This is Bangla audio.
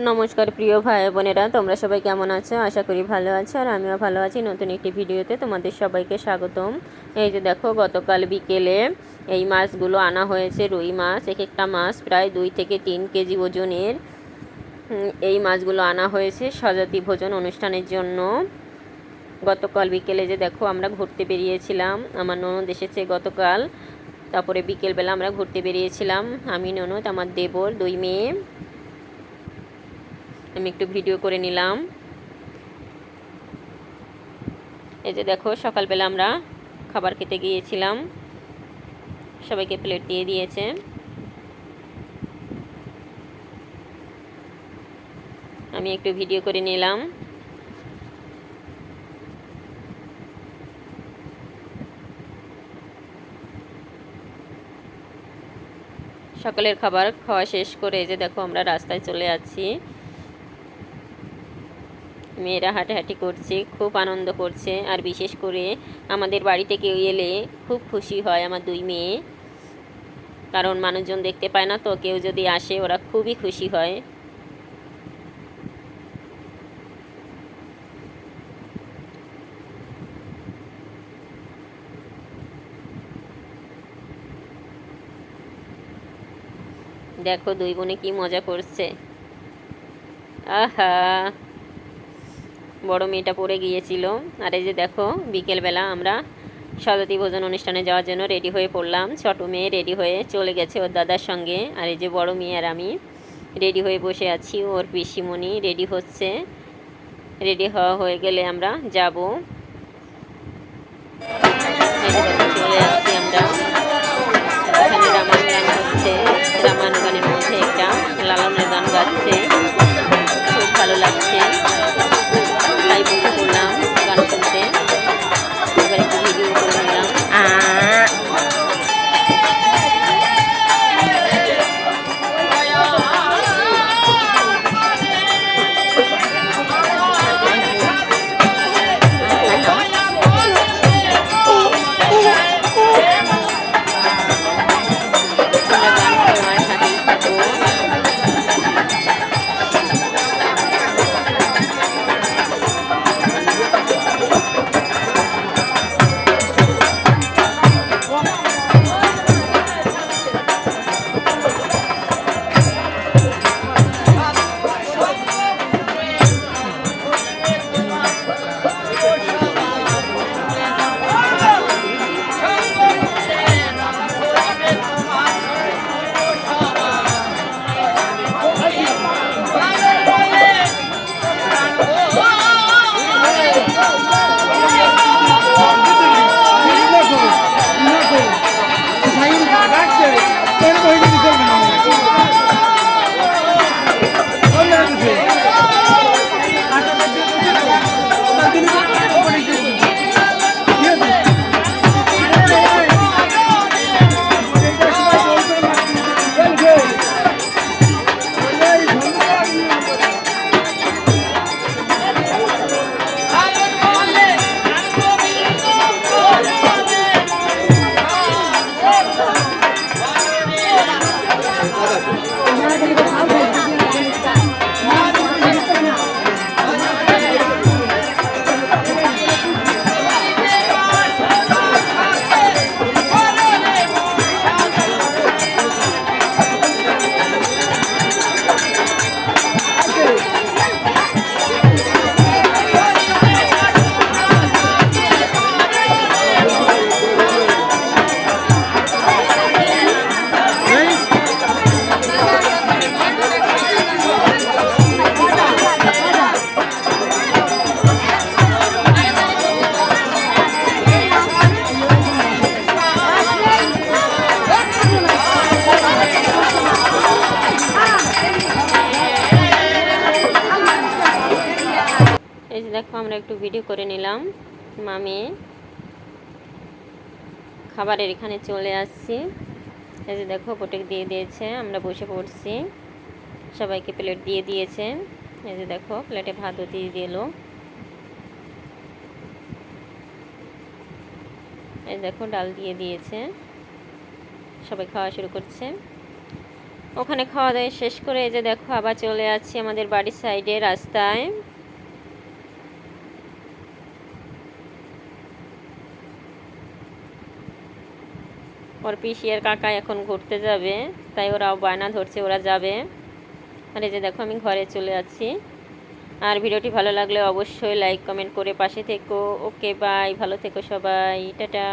নমস্কার প্রিয় ভাই বোনেরা, তোমরা সবাই কেমন আছো? আশা করি ভালো আছো আর আমিও ভালো আছি। নতুন একটি ভিডিওতে তোমাদের সবাইকে স্বাগতম। এই যে দেখো, গতকাল বিকেলে এই মাছগুলো আনা হয়েছে, রুই মাছ এক একটা মাছ প্রায় দুই থেকে তিন কেজি ওজনের। এই মাছগুলো আনা হয়েছে সজাতি ভোজন অনুষ্ঠানের জন্য। গতকাল বিকেলে যে দেখো, আমরা ঘুরতে বেরিয়েছিলাম। আমার ননদ এসেছে গতকাল। তারপরে বিকেলবেলা আমরা ঘুরতে বেরিয়েছিলাম। আমি, ননদ, আমার দেবর দুই মেয়ে। আমি একটু ভিডিও করে নিলাম। এই যে দেখো, সকালবেলা আমরা খাবার খেতে গিয়েছিলাম। সবাইকে প্লেট দিয়ে দিয়েছে। আমি একটু ভিডিও করে নিলাম। সকালের খাবার খাওয়া শেষ করে এই যে দেখো, আমরা রাস্তায় চলে যাচ্ছি। মেয়েরা হাঁটাহাঁটি করছে, খুব আনন্দ করছে। আর বিশেষ করে আমাদের বাড়িতে কেউ এলে খুব খুশি হয় আমার দুই মেয়ে। কারণ মানুষজন দেখতে পায় না তো, কেউ যদি আসে ওরা খুবই খুশি হয়। দেখো দুই বোনে কি মজা করছে। আহা! বড় মেয়েটা পড়ে গিয়েছিল। আর এই যে দেখো, বিকেলবেলা আমরা সদতী ভোজন অনুষ্ঠানে যাওয়ার জন্য রেডি হয়ে পড়লাম। ছোট মেয়ে রেডি হয়ে চলে গেছে ওর দাদার সঙ্গে। আর এই যে বড় মেয়ে আর আমি রেডি হয়ে বসে আছি। ওর পিসিমণি রেডি হচ্ছে। রেডি হওয়া হয়ে গেলে আমরা যাব। আমরা। গান হচ্ছে। মধ্যে একটা গান গাচ্ছে। খুব ভালো লাগছে। একটু ভিডিও করে নিলাম। মামি খাবারের এখানে চলে আসছি। এই যে দেখো পোটেক দিয়ে দিয়েছে, আমরা বসে পড়ছি। সবাইকে প্লেট দিয়ে দিয়েছে। এই যে দেখো, প্লেটে ভাতও দিয়ে দিল। এই দেখো, ডাল দিয়ে দিয়েছে। সবাই খাওয়া শুরু করছে। ওখানে খাওয়া দাওয়া শেষ করে এই যে দেখো, আবার চলে যাচ্ছি আমাদের বাড়ির সাইডে রাস্তায়। ওর পিসি আর কাকা এখন ঘুরতে যাবে, তাই ওরাও বায়না ধরছে, ওরা যাবে। আর এই যে দেখো আমি ঘরে চলে আছি আর ভিডিওটি ভালো লাগলে অবশ্যই লাইক কমেন্ট করে পাশে থেকো। ওকে বাই ভালো থেকো সবাই। টাটা।